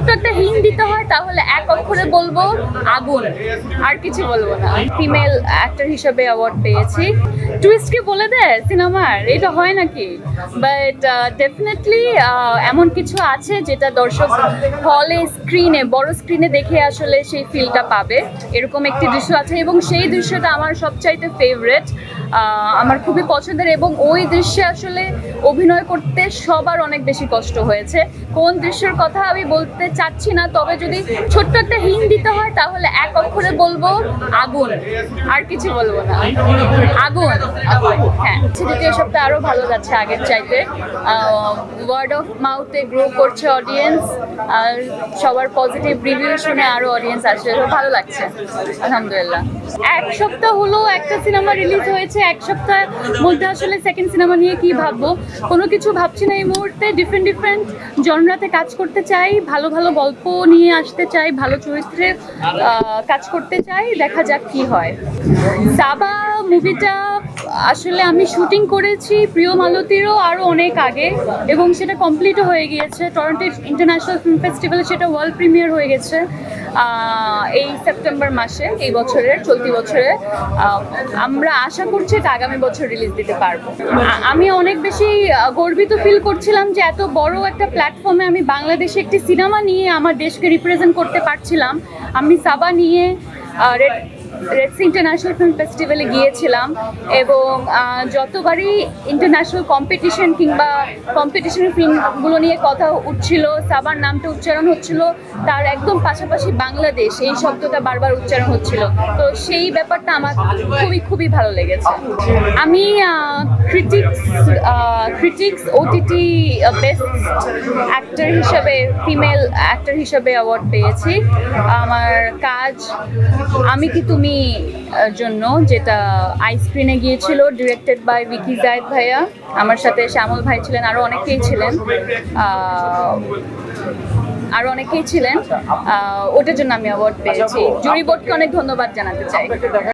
ছোট্ট একটা হিং দিতে হয়, তাহলে এক অক্ষরে বলব আগুন। আর কিছু বলব না। ফিমেল অ্যাক্টর হিসেবে অ্যাওয়ার্ড পেয়েছি। টুইস্ট কি বলে দেয় সিনেমার? এটা হয় নাকি? বাট ডেফিনেটলি এমন কিছু আছে যেটা দর্শক হলে স্ক্রিনে বড় স্ক্রিনে দেখে আসলে সেই ফিলটা পাবে। এরকম একটি দৃশ্য আছে এবং সেই দৃশ্যটা আমার সবচাইতে ফেভারেট আমার খুবই পছন্দের এবং ওই দৃশ্যে আসলে অভিনয় করতে সবার অনেক বেশি কষ্ট হয়েছে। কোন দৃশ্যের কথা আমি বলতে চাচ্ছি না, তবে যদি ছোট্ট একটা হিং দিতে হয়, তাহলে এক অক্ষরে বলব আগুন। আর কিছু বলব না। আগুন। হ্যাঁ দ্বিতীয় সপ্তাহে আরও ভালো যাচ্ছে আগের চাইতে। ওয়ার্ড অফ মাউথে গ্রো করছে অডিয়েন্স আর সবার পজিটিভ রিভিউ শুনে আরও অডিয়েন্স আসছে। ভালো লাগছে, আলহামদুলিল্লাহ। এক সপ্তাহ হলো একটা সিনেমা রিলিজ হয়েছে। এক সপ্তাহের মধ্যে আসলে সেকেন্ড সিনেমা নিয়ে কি ভাববো? কোনো কিছু ভাবছি না এই মুহূর্তে। ডিফারেন্ট ডিফারেন্ট জনরাতে কাজ করতে চাই। ভালো ভালো গল্প নিয়ে আসতে চাই, ভালো চরিত্রে কাজ করতে চাই, দেখা যাক কি হয়। সাবা মুভিটা আসলে আমি শুটিং করেছি প্রিয় মালতীরও আরও অনেক আগে, এবং সেটা কমপ্লিটও হয়ে গিয়েছে। টরন্টো ইন্টারন্যাশনাল ফিল্ম ফেস্টিভ্যালে সেটা ওয়ার্ল্ড প্রিমিয়ার হয়ে গেছে এই সেপ্টেম্বর মাসে, এই বছরের, চলতি বছরে। আমরা আশা করছি এটা আগামী বছর রিলিজ দিতে পারব। আমি অনেক বেশি গর্বিত ফিল করছিলাম যে এত বড় একটা প্ল্যাটফর্মে আমি বাংলাদেশে একটি সিনেমা নিয়ে আমার দেশকে রিপ্রেজেন্ট করতে পারছিলাম। আমি সাবা নিয়ে রেড রেডস ইন্টারন্যাশনাল ফিল্ম ফেস্টিভ্যালে গিয়েছিলাম এবং যতবারই ইন্টারন্যাশনাল কম্পিটিশন কিংবা কম্পিটিশনের ফিল্মগুলো নিয়ে কথা উঠছিল, সাবার নামটা উচ্চারণ হচ্ছিল, তার একদম পাশাপাশি বাংলাদেশ, এই শব্দটা বারবার উচ্চারণ হচ্ছিল। তো সেই ব্যাপারটা আমার খুবই খুবই ভালো লেগেছে। আমি critics critics OTT best actor হিসাবে ফিমেল অ্যাক্টর হিসাবে অ্যাওয়ার্ড পেয়েছি। আমার কাজ, আমি কি তুমি জন্য যেটা আইসক্রিনে গিয়েছিল ডিরেক্টেড বাই ভিকি জায়দ ভাইয়া, আমার সাথে শ্যামল ভাই ছিলেন আরও অনেকেই ছিলেন। আরও অনেকেই ছিলেন। ওটার জন্য আমি অ্যাওয়ার্ড পেয়েছি। জুরি বোর্ডকে অনেক ধন্যবাদ জানাতে চাই।